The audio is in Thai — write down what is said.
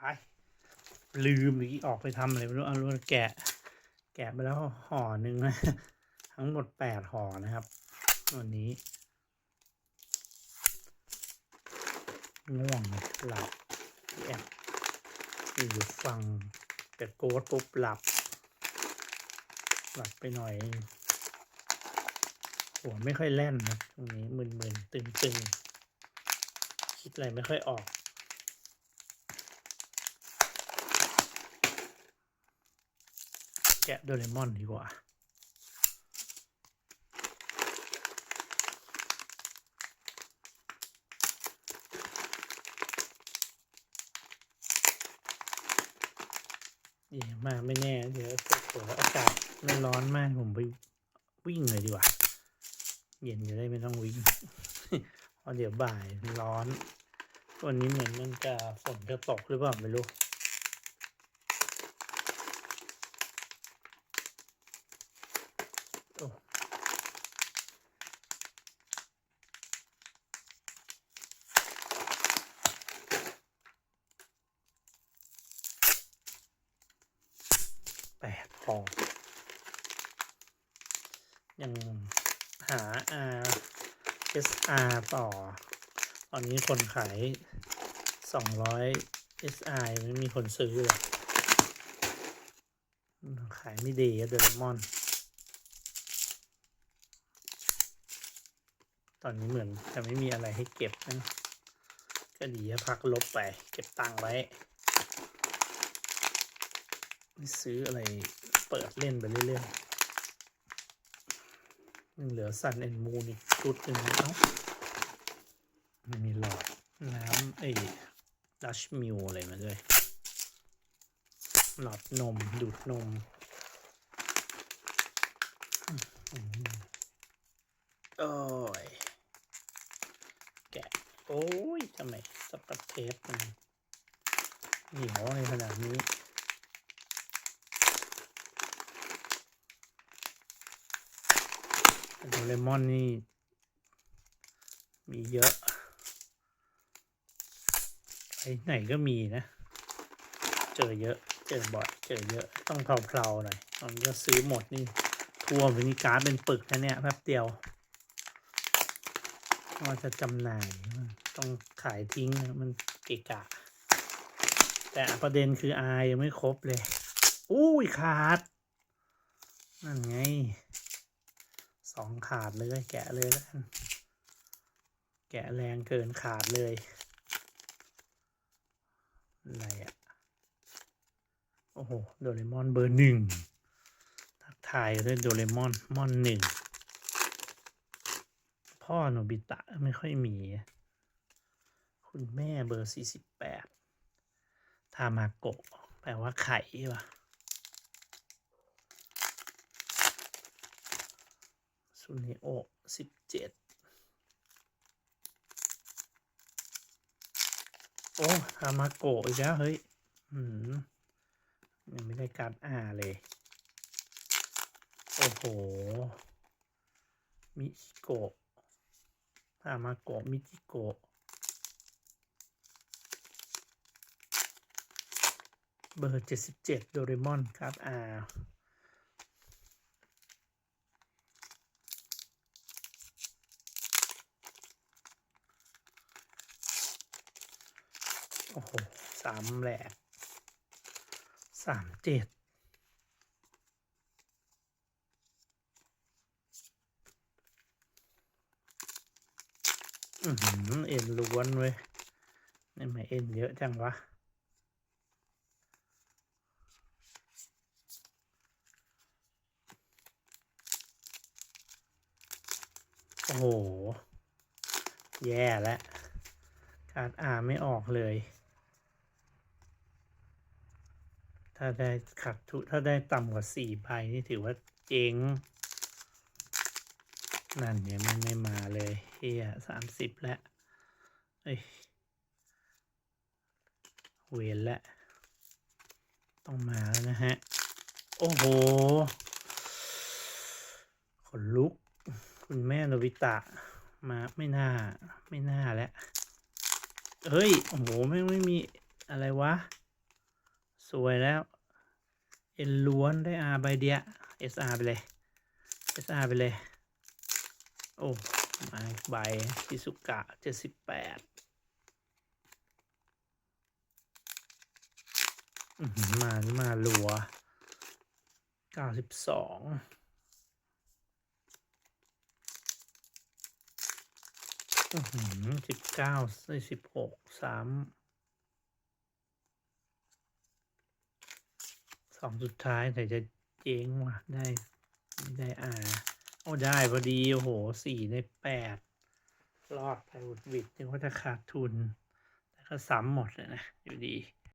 ไปลืมเมื่อกี้ออกไปทำอะไรไม่รู้เอาลูกแกะ แกะไปแล้วห่อหนึ่งนะทั้งหมดแปดห่อนะครับ วันนี้ง่วงเลยหลับแอบอยู่ฟังแต่โกดปุ๊บหลับ หลับไปหน่อย หัวไม่ค่อยแล่นนะตรงนี้มึนๆตึงๆ คิดอะไรไม่ค่อยออก แกะโดเรมอนดีกว่าเดี๋ยวมาไม่แน่ เดี๋ยวเผื่ออากาศไม่ร้อนมาก ผมไปวิ่งเลยดีกว่า เย็นจะได้ไม่ต้องวิ่งเพราะเดี๋ยวบ่ายร้อน วันนี้เหมือนมันจะฝนจะตกหรือเปล่าไม่รู้ แปดพอง ยังหา R SR ต่อ ตอนนี้คนขายสองร้อย SI ไม่มีคนซื้อเลย ขายไม่ดีอะเดลมอน ตอนนี้เหมือนจะไม่มีอะไรให้เก็บนะก็ดีพักลบไป เก็บตังค์ไว้ ซื้ออะไรเปิดเล่นไปเรื่อยๆยังเหลือซันเอ็นมูนอีกชุดหนึ่งนะเอ้าไม่มีหลอดน้ำไอ้ดัชมิวอะไรมาด้วย หลอดนม ดูดนมโอ้ย แกะ โอ้ยทำไมสกัดเทปมันเหนียวในขนาดนี้ โดเรมอนนี่ มีเยอะ ไปไหนก็มีนะ เจอเยอะ เจอบ่อย เจอเยอะ ต้องเพลาๆหน่อยตอนจะซื้อหมดนี่ทั่วเป็นการ์ดเป็นปึกนะเนี่ยแป๊บเดียวว่าจะจำหน่ายต้องขายทิ้งนะมันเกะกะ แต่ประเด็นคืออายยังไม่ครบเลย อุ้ยขาด นั่นไง องขาดเลยแกะเลยแล้วกันแกะแรงเกินขาดเลย อะไรอะโอ้โห โดเรมอนเบอร์หนึ่งทักทายด้วยโดเรมอนมอนหนึ่ง พ่อโนบิตะไม่ค่อยมี คุณแม่เบอร์สี่สิบแปดทามาโกะแปลว่าไข่ปะ ซุนิโอสิบเจ็ดโอ้ทามาโกะอีกแล้วเฮ้ยอืมยังไม่ได้การอ่าเลย โอ้โห มิจิโกะทามาโกะมิจิโกะเบอร์เจ็ดสิบเจ็ดโดเรมอนกร์ดอา โอ้โหสามแหลกสามเจ็ดอือหือเอ็นล้วนเว้ยนี่มาเอ็นเยอะจังวะโอ้โห แย่แล้วการอ่านไม่ออกเลย ถ้าได้ขัดทุถ้าได้ต่ำกว่าสี่ใบนี่ถือว่าเจ๊งนั่นเนี่ยมันไม่มาเลยเฮียสามสิบแล้วเอ้ยเวียนแล้วต้องมาแล้วนะฮะ โอ้โหขนลุก คุณแม่โนบิตะ มาไม่น่า ไม่น่าแล้วเฮ้ย โอ้โหไม่ไม่มีอะไรวะ สวยแล้ว เอ็นล้วนได้อาใบเดีย SR ไปเลย SR ไปเลย โอ้มาใบชิสุกะเจ็ดสิบแปดมานี่มาลัวเก้าสิบสองสิบเก้าสิบหกสาม สองสุดท้ายแต่จะเจ๊งว่ะได้ไม่ได้อ่าโอ้ได้พอดี โอ้โหสี่ในแปดรอดไปวุดวิดถึงว่าจะขาดทุน แต่ก็ซ้ำหมดเลยนะ อยู่ดี